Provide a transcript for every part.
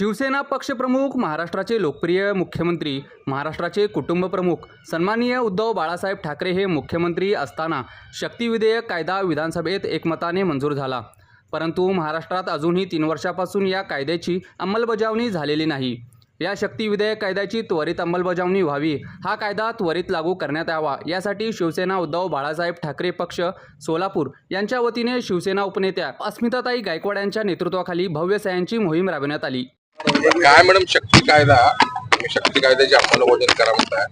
शिवसेना पक्षप्रमुख महाराष्ट्राचे लोकप्रिय मुख्यमंत्री महाराष्ट्राचे कुटुंब प्रमुख सन्माननीय उद्धव बाळासाहेब ठाकरे हे मुख्यमंत्री असताना शक्ती विधेयक कायदा विधानसभेत एकमताने मंजूर झाला. परंतु महाराष्ट्रात अजूनही तीन वर्षापासून या कायद्याची अंमलबजावणी झालेली नाही. या शक्ती विधेयक कायद्याची त्वरित अंमलबजावणी व्हावी हा कायदा त्वरित लागू करण्यात यावा यासाठी शिवसेना उद्धव बाळासाहेब ठाकरे पक्ष सोलापूर यांच्या वतीने शिवसेना उपनेत्या अस्मिताताई गायकवाड यांच्या नेतृत्वाखाली भव्य सह्यांची मोहीम राबवण्यात आली. म्हणजे काय मॅडम शक्ती कायदा? शक्ती कायद्याची अंमलबजावणी करा म्हणताय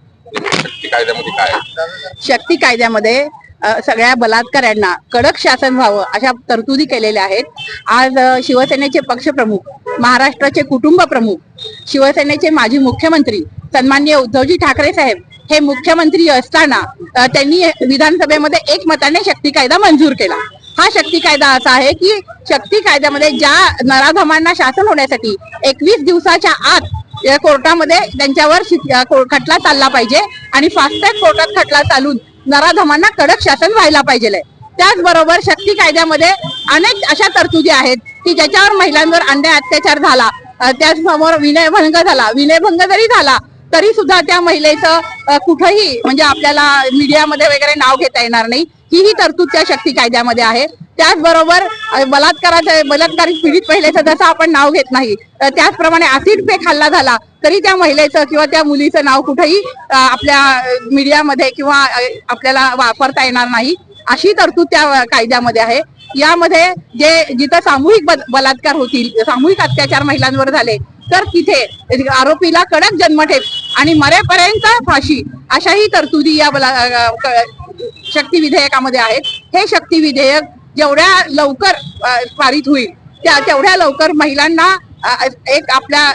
शक्ती कायद्यामध्ये काय शक्ती कायद्यामध्ये सगळ्या बलात्काऱ्यांना कडक शासन व्हावं अशा तरतुदी केलेल्या आहेत. आज शिवसेनेचे पक्षप्रमुख महाराष्ट्राचे कुटुंब प्रमुख शिवसेनेचे माजी मुख्यमंत्री सन्माननीय उद्धवजी ठाकरे साहेब हे मुख्यमंत्री असताना त्यांनी विधानसभेमध्ये एकमताने शक्ती कायदा मंजूर केला. हा शक्ती कायदा असा आहे की शक्ती कायद्यामध्ये ज्या नराधमांना शासन होण्यासाठी एकवीस दिवसाच्या आत कोर्टामध्ये त्यांच्यावर खटला चालला पाहिजे आणि फास्ट कोर्टात खटला चालून नराधमांना कडक शासन व्हायला पाहिजे त्याचबरोबर शक्ती कायद्यामध्ये अनेक अशा तरतुदी आहेत की ज्याच्यावर महिलांवर अन्याय अत्याचार झाला त्याचसमोर विनयभंग झाला विनयभंग जरी झाला तरी सुद्धा त्या महिलेचं कुठंही म्हणजे आपल्याला मीडियामध्ये वगैरे नाव घेता येणार नाही. हीही ही तरतूद त्या शक्ती कायद्यामध्ये आहे. त्याचबरोबर अ, बलात्काराचं बलात्कारित पीडित महिलेचं जसं आपण नाव घेत नाही त्याचप्रमाणे ऍसिड पेक हल्ला झाला तरी त्या महिलेचं किंवा त्या मुलीचं नाव कुठेही आपल्या मीडियामध्ये किंवा आपल्याला वापरता येणार नाही अशी तरतूद त्या कायद्यामध्ये आहे. यामध्ये जे जिथं सामूहिक बलात्कार होतील सामूहिक अत्याचार महिलांवर झाले तर तिथे आरोपीला कडक जन्मठेप आणि मरेपर्यंत फाशी अशाही तरतुदी या बला शक्ती विधेयकामध्ये आहेत. हे शक्ती विधेयक जेवढ्या लवकर पारित होईल त्या तेवढ्या लवकर महिलांना एक आपल्या